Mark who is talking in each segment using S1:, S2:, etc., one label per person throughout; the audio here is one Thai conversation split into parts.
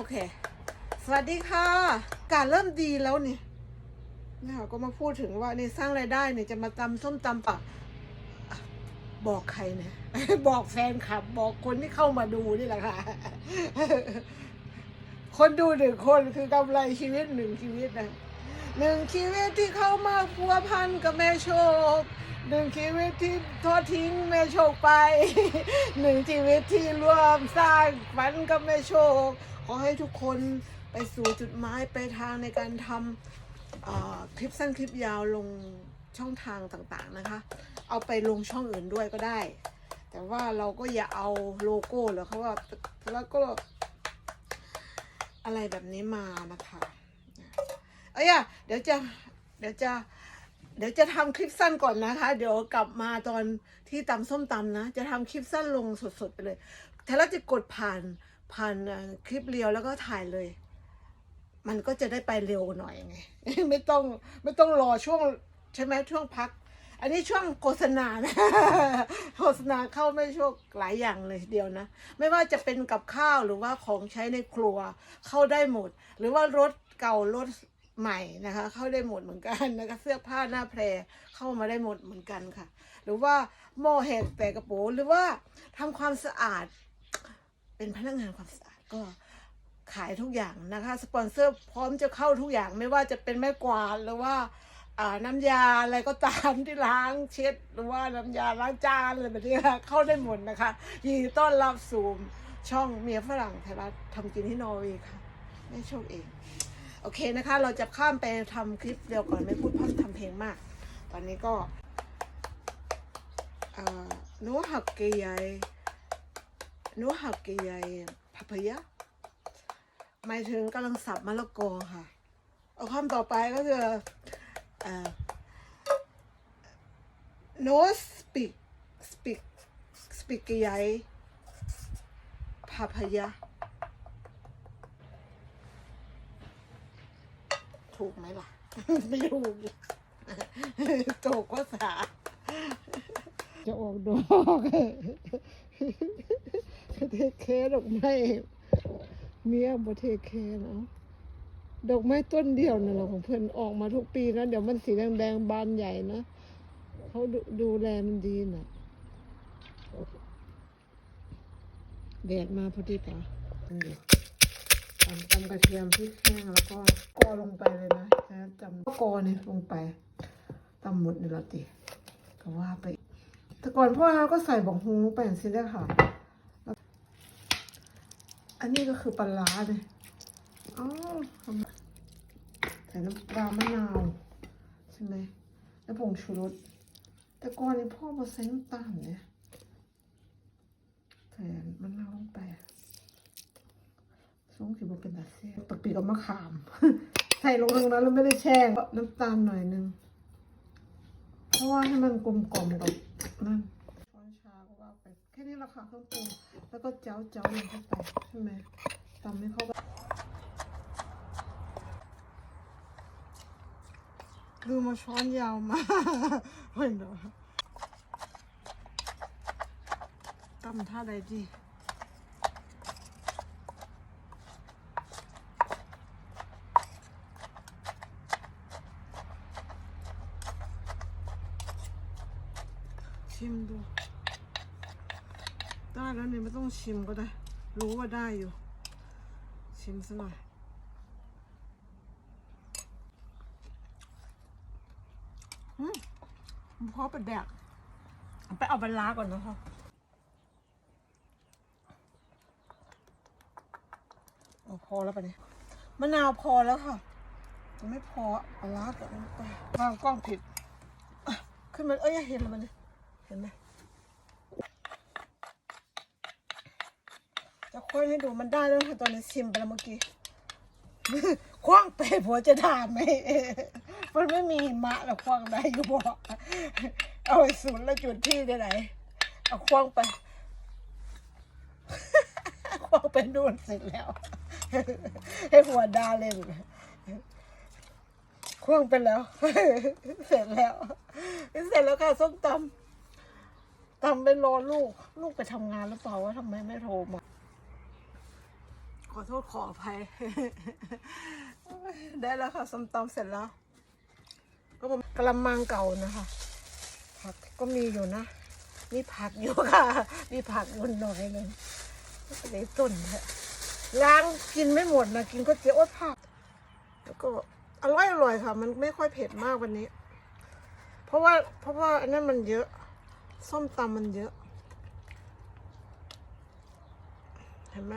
S1: อเค สวัสดีค่ะ การเริ่มดีแล้วนี่นะคะก็มาพูดถึงว่านี่สร้างรายได้เนี่ยจะมาตำส้มตำป่ะบอกใครเนี่ยบอกแฟนคลับ บอกคนที่เข้ามาดูนี่แหละค่ะ คนดูหนึ่งคนคือกำไรชีวิตหนึ่งชีวิตนะ หนึ่งชีวิตที่เข้ามาพัวพันกับแม่โชคหนึ่งชีวิตที่ทอดทิ้งแม่โชคไป หนึ่งชีวิตที่ร่วมสร้างฝันกับแม่โชค ขอให้ทุกคนไปสู่จุดหมายไปทางในการทำคลิปสั้นคลิปยาวลงช่องทางต่างๆนะคะ เอาไปลงช่องอื่นด้วยก็ได้ แต่ว่าเราก็อย่าเอาโลโก้หรือเขาว่าแล้วก็อะไรแบบนี้มานะคะ อ้ยเดี๋ยวจะเดี๋ยวจะเดี๋ยวจะทำคลิปสั้นก่อนนะคะ เดี๋ยวกลับมาตอนที่ตำส้มตำนะ จะทำคลิปสั้นลงสดๆไปเลยถ้าเราจะกดผ่านผ่านคลิปเรียวแล้วก็ถ่ายเลย มันก็จะได้ไปเร็วหน่อยไง ไม่ต้องไม่ต้องรอช่วงใช่ไหมช่วงพัก อันนี้ช่วงโฆษณานะโฆษณาเข้าไม่โชคหลายอย่างเลยเดียวนะ ไม่ว่าจะเป็นกับข้าวหรือว่าของใช้ในครัวเข้าได้หมด หรือว่ารถเก่ารถ ใหม่นะคะ เข้าได้หมดเหมือนกันนะคะ เสื้อผ้าหน้าแพรเข้ามาได้หมดเหมือนกันค่ะ หรือว่าหม้อแหกแต่กระโปรงหรือว่าทำความสะอาด เป็นพนักงานความสะอาดก็ขายทุกอย่างนะคะ สปอนเซอร์พร้อมจะเข้าทุกอย่างไม่ว่าจะเป็นแม่กวาดหรือว่าน้ำยาอะไรก็ตามที่ล้างเช็ด หรือว่าน้ำยาล้างจานอะไรแบบนี้ค่ะเข้าได้หมดนะคะยินดีต้อนรับสู่ช่องเมียฝรั่งไทยรัฐทำกินที่นอร์เวย์ค่ะไม่โชคเอง โอเคนะคะ เราจะข้ามไปทำคลิปเดียวก่อนไม่พูดพร่ำทำเพลงมาก ตอนนี้ก็หนูหักเกยใหญ่หนูหักเกยใหญ่พัพยะหมายถึงกำลังสับมะละกอค่ะ เอาคำต่อไปก็คือ uh, no speak speak speak ใหญ่พาพยา ถูกไหมล่ะ ไม่ถูกถูกภาษา จะออกดอกเทเคดอกไม้เมียบ่เทเคเนาะดอกไม้ต้นเดียวนั่นแหละของเพื่อนออกมาทุกปีนะเดี๋ยวมันสีแดงๆบานใหญ่นะเขาดูดูแลมันดีนะแดดมาพอดีปะ ตำกระเทียมพริกแห้งแล้วก็กอลงไปเลยนะนะจำกอนี่ลงไปตำหมดนี่ละติก็ว่าไป แต่ก่อนพ่อเราก็ใส่บอกฮุ้งไปอย่างนี้เลยค่ะ อันนี้ก็คือปลาร้าเลยอ๋อใส่น้ำปลามะนาวใช่ไหมแล้วผงชูรสแต่ก่อนนี้พ่อมาใส่น้ำตาลเนี่ยใส่มะนาวลงไป ส้มสีบเป็นตาเซ่บปักปีกับมะขาม ใส่ลงตรงนั้นแล้วไม่ได้แช่น้ำตาลหน่อยนึง เพราะว่าให้มันกลมกล่อมกับนั่นช้อนชาก็ว่าไป แค่นี้ราคาเครื่องปรุงแล้วก็เจ้าเจ้าลงเข้าไปใช่ไหมตำให้เข้ากันคือมาช้อนยาวมากเฮ้ยเนาะตำท่าใดดี ชิมดู ได้แล้วเนี่ยไม่ต้องชิมก็ได้ รู้ว่าได้อยู่ ชิมซะหน่อยอืมพอไปแดกไปเอาไปล้าก่อนนะคะอพอแล้วปะเนี่ยมะนาวพอแล้วค่ะไม่พอเอาล้าก่อนลงไปวางกล้องผิด ขึ้นมา เอ้ยเห็นแล้วมันเลย ห็นไหมจะค่อยให้ดูมันได้แล้วค่ะตอนนี้ชิมไปแล้วเมื่อกี้คว้างไปผัวจะด่าไหมมันไม่มีหิมะแล้วคว้างได้อยู่บอกเอาไปศูนย์แล้วจุดที่ได้ไหนเอาคว้างไปคว้างไปนู่นเสร็จแล้ว ให้ผัวด่าเล่นคว้างไปแล้ว เสร็จแล้ว เสร็จแล้วค่ะส้มตำ ตำไปรอลูก ลูกไปทำงานหรือเปล่าว่าทำไมไม่โทรมา ขอโทษขออภัย ได้แล้วค่ะส้มตำเสร็จแล้ว ก็ประมาณกระมังเก่านะคะผักก็มีอยู่นะ มีผักอยู่ค่ะ มีผักอยู่หน่อยหนึงในต้นเนี่ยล้างกินไม่หมดนะกินก็เจียวอดผัก แล้วก็อร่อยอร่อยค่ะ มันไม่ค่อยเผ็ดมากวันนี้ เพราะว่าเพราะว่าอันนั้นมันเยอะ ส้มตำมันเยอะ เห็นไหม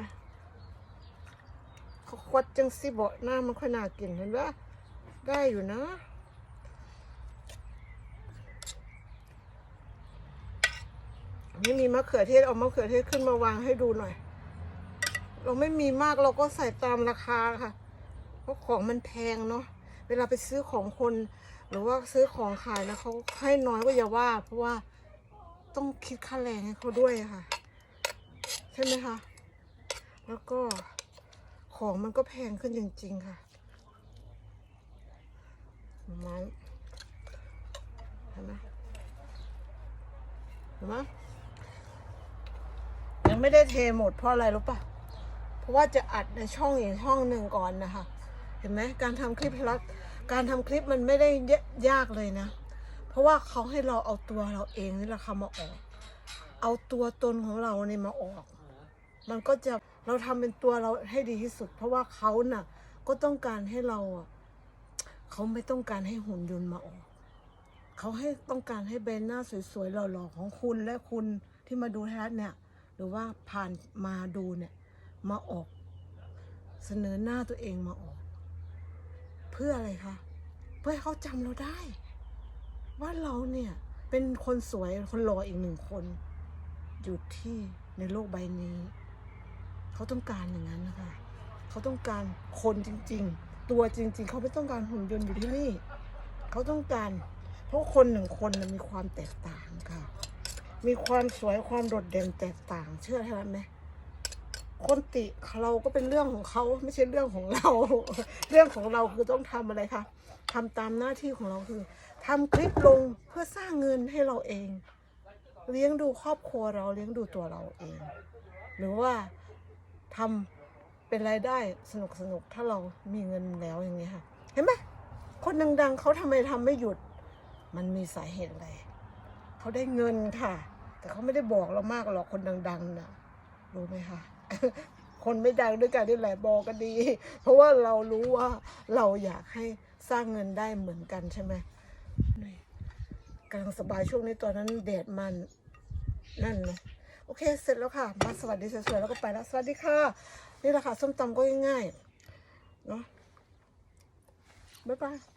S1: เขาควัดจังสิบอกหน้ามันค่อยน่ากินเห็นปะได้อยู่นะไม่มีมะเขือเทศเอามะเขือเทศขึ้นมาวางให้ดูหน่อย เราไม่มีมากเราก็ใส่ตามราคาค่ะ เพราะของมันแพงเนาะเวลาไปซื้อของคน หรือว่าซื้อของขายแล้วเขาให้น้อยก็อย่าว่า เพราะว่า ต้องคิดค่าแรงให้เขาด้วยค่ะ ใช่ไหมคะ แล้วก็ของมันก็แพงขึ้นจริง ๆ ค่ะไม้เห็นไหมเห็นไหมยังไม่ได้เทหมดเพราะอะไรรู้ปะเพราะว่าจะอัดในช่องอีกช่องหนึ่งก่อนนะคะ เห็นไหมการทำคลิปให้รัฐการทำคลิปมันไม่ได้ยากเลยนะ เพราะว่าเขาให้เราเอาตัวเราเองนี่แหละค่ะมาออก เอาตัวตนของเราเนี่ยมาออก มันก็จะเราทำเป็นตัวเราให้ดีที่สุด เพราะว่าเขาน่ะ ก็ต้องการให้เราอะเขาไม่ต้องการให้หุ่นยนต์มาออก เขาให้ต้องการให้ใบหน้าสวยๆหล่อๆของคุณและคุณที่มาดูไทยรัฐเนี่ย หรือว่าผ่านมาดูเนี่ย มาออก เสนอหน้าตัวเองมาออก เพื่ออะไรคะเพื่อให้เขาจำเราได้ ว่าเราเนี่ยเป็นคนสวยคนหล่ออีกหนึ่งคน อยู่ที่ในโลกใบนี้ เขาต้องการอย่างนั้นนะคะ เขาต้องการคนจริง ๆ ตัวจริง ๆ เขาไม่ต้องการหุ่นยนต์อยู่ที่นี่ เขาต้องการ เพราะคนหนึ่งคนน่ะมีความแตกต่างค่ะ มีความสวยความโดดเด่นแตกต่าง เชื่อใช่ไหมคนติเราก็เป็นเรื่องของเขาไม่ใช่เรื่องของเรา เรื่องของเราคือต้องทำอะไรคะ ทำตามหน้าที่ของเราคือทำคลิปลงเพื่อสร้างเงินให้เราเอง เลี้ยงดูครอบครัวเราเลี้ยงดูตัวเราเอง หรือว่าทำเป็นรายได้สนุกสนุกถ้าเรามีเงินแล้วอย่างนี้ยค่ะ เห็นไหมคนดังๆเขาทำไมทำไม่หยุด มันมีสาเหตุอะไรเขาได้เงินค่ะ แต่เขาไม่ได้บอกเรามากหรอกคนดังๆนะรู้ไหมคะคนไม่ดังด้วยกันนี่แหละบอกกันดี เพราะว่าเรารู้ว่าเราอยากให้ สร้างเงินได้เหมือนกันใช่ไหมกำลังสบายช่วงนี้ตอนนั้นแดดมันนั่นเลยโอเค เสร็จแล้วค่ะ มาสวัสดีสวยๆแล้วก็ไปแล้ว สวัสดีค่ะ นี่แหละค่ะ ส้มตำก็ง่ายๆ เนาะบ๊ายบาย